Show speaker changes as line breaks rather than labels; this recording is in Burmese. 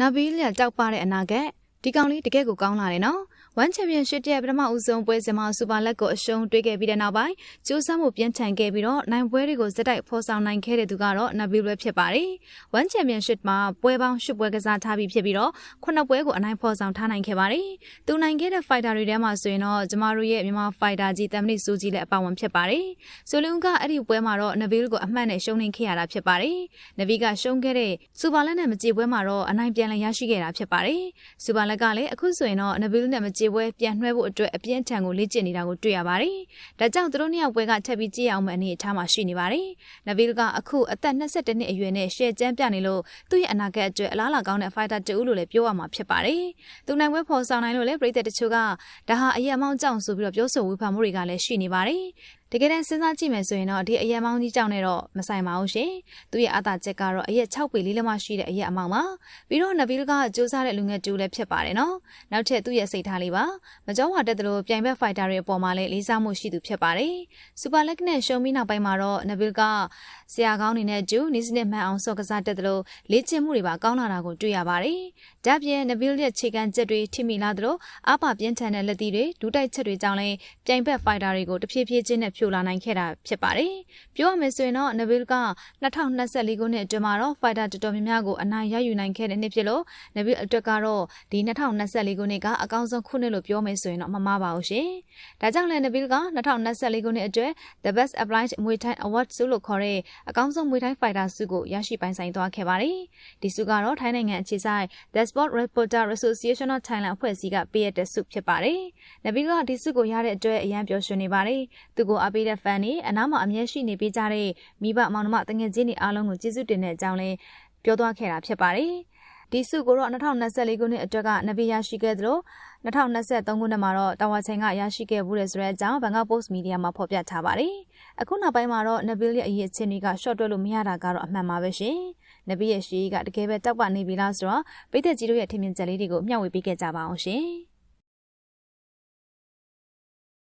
နာဘီလျတောက်ပတဲ့အနာဂတ် ဒီကောင်လေးတကယ်ကိုကောင်းလာတယ်နော်ဝမ်ချန်ပီယံရှစ်ရဲ့ပထမဦးဆုံးပွဲစဉ်မှာစူပါလက်ကိုအရှုံးတွေ့ခဲ့ပြီးတဲ့နောက်ပိုင်းကြိုးစားမှုပြင်းထန်ခဲ့ပြီးတော့နိုင်ပွဲတွေကိုဇက်တိုက်ဖော်ဆောင်နိုင်ခဲ့တဲ့သူကတော့နာဘီလွဲဖြစ်ပါတယ်ဝမ်ချန်ပီယံရှစ်မှာပွဲပေါင်း၈ပွဲကစားထားပြီးဖြစ်ပြီးတော့ခုနှစ်ပွဲကိုအနိုင်ဖော်ဆောင်ထားနိုင်ခဲ့ပါတယ်သူနိုင်ခဲ့တဲ့ဖိုက်တာတွေထဲမှာဆိုရင်တော့ကျမတို့ရဲ့မြန်မာဖိုက်တာကြီးတမ်မနစ်စူကြီးလည်းအပါဝင်ဖြစ်ပါတယ်ဆိုလီဦးကအဲ့ဒီပွဲမှာတော့နာဘီကိုအမှတ်နဲ့ရှုံးနေခဲ့ရတာဖြစ်ပါတယ်နဗီကရှုံးခဲ့တဲ့စူပါလက်နဲ့မကြေပွဲမှာတော့အနိုင်ပြန်လည်ရရှိခဲ့တာဖြစ်ပါတယ်စူပါလက်ကလည်းအခုဆိုရင်တော့နဗီနဲ့မကြေပွဲပြန်နှွှဲဖို့အတွက်အပြင်းထန်ကိုလေ့ကျင့်နေတာကိုတွေ့ရပါတယ်။ဒါကြောင့်သူတို့နှစ်ယောက်ပွဲကထပ်ပြီးကြည့်ရအောင်မအနေအထားမှာရှိနေပါတယ်။နဗီလ်ကအခုအသက်22နှစ်အရွယ်နဲ့ရှယ်ကျန်းပြနေလို့သူ့ရဲ့အနာဂတ်အတွက်အလားအလာကောင်းတဲ့ fighter တူလို့လည်းပြောရမှာဖြစ်ပါတယ်။သူနိုင်ပွဲဖော်ဆောင်နိုင်လို့လည်းပြည်သက်တချို့ကဒါဟာအရက်အမောင်းကြောင့်ဆိုပြီးတော့ပြောဆိုဝေဖန်မှုတွေကလည်းရှိနေပါတယ်။တကယ်တမ်းစဉ်းစားကြည့်မယ်ဆိုရင်တော့ဒီအရက်မောင်းကြီးကြောင့်နဲ့တော့မဆိုင်ပါဘူးရှင်။သူ့ရဲ့အသာချက်ကတော့အရက်6ပေလေးလက်မရှိတဲ့အရက်အမောင်းပါ။ပြီးတော့နဗီလ်ကစူးစမ်းတဲ့လူငယ်တူလည်းဖြစ်ပါတယ်နော်။နောက်ထပ်သူ့ရဲ့စိတ်ထားလေးပါ။မကြောဝါတက်တယ်လို့ပြိုင်ဘက်ဖိုက်တာတွေအပေါ်မှာလည်းလေးစားမှုရှိသူဖြစ်ပါတယ်။စူပါလက်နဲ့ရှုံးပြီးနောက်ပိုင်းမှာတော့နဗီလ်ကဆရာကောင်းနေနဲ့ကျူနီစနစ်မှန်အောင်စော့ကစားတက်တယ်လို့လေ့ကျင့်မှုတွေပါကောင်းလာတာကိုတွေ့ရပါတယ်။ဒါပြင်နဗီလ်ရဲ့ခြေကမ်းချက်တွေထိမိလာသလိုအပပြင်းထန်တဲ့လက်သီးတွေဒူးတိုက်ချက်တွေကြောင့်လည်းပြိုင်ဘက်ဖိုက်တာတွေကိုတဖြည်းဖြည်းချင်းနဲ့ဖြိုလာနိုင်ခဲ့တာဖြစ်ပါတယ်။ပြောရမယ်ဆိုရင်တော့နဗီလ်က2024ခုနှစ်အတွင်းမှာတော့ဖိုက်တာတော်တော်များများကိုအနိုင်ရယူနိုင်ခဲ့တဲ့နှစ်ဖြစ်လို့နဗီလ်အတွက်ကတော့ဒီ2024ခုနှစ်ကအကောင်းဆုံးခုနှစ်လို့ပြောမယ်ဆိုရင်တော့မမှားပါဘူးရှင်။ဒါကြောင့်လည်းနဗီလ်က2024ခုနှစ်အတွက် The Best Applied Muay Thai Award ဆုလို့ခေါ်တဲ့အကောင်းဆုံး Muay Thai Fighter ဆုကိုရရှိပိုင်ဆိုင်သွားခဲ့ပါတယ်။ဒီဆုကတော့ထိုင်းနိုင်ငံအခြေစိုက် The Sport Reporter Association of Thailand အဖွဲ့အစည်းကပေးရတဲ့ဆုဖြစ်ပါတယ်။နဗီလ်ကဒီဆုကိုရတဲ့အတွက်အရန်ပျော်ရွှင်နေပါတယ်။သူကိုအားပေးတဲ့ fan တွေအနားမှာအမြဲရှိနေပေးကြတဲ့မိဘမောင်နှမတငယ်ချင်းတွေအားလုံးကိုကျေးဇူးတင်တဲ့အကြောင်းလည်းပြောသွားခဲ့တာဖြစ်ပါတယ်။ဒီစုကိုတော့2024ခုနှစ်အတွက်ကနဗီရရှိခဲ့သလို2023ခုနှစ်မှာတော့တာဝါချိန်ကရရှိခဲ့ဘူးတဲ့ဆိုတဲ့အကြောင်းဘန်ကောက်ပို့စ်မီဒီယာမှာဖော်ပြထားပါတယ်။အခုနောက်ပိုင်းမှာတော့နဗီရဲ့အရေးချင်းတွေက short တွက်လို့မရတာကတော့အမှန်ပါပဲရှင်။နဗီရဲ့ရှေးကတကယ်ပဲတောက်ပနေပြီလားဆိုတော့ပြည်သက်ကြီးတို့ရဲ့ထင်မြင်ချက်လေးတွေကိုမျှဝေပေးခဲ့ကြပါအောင်ရှင်။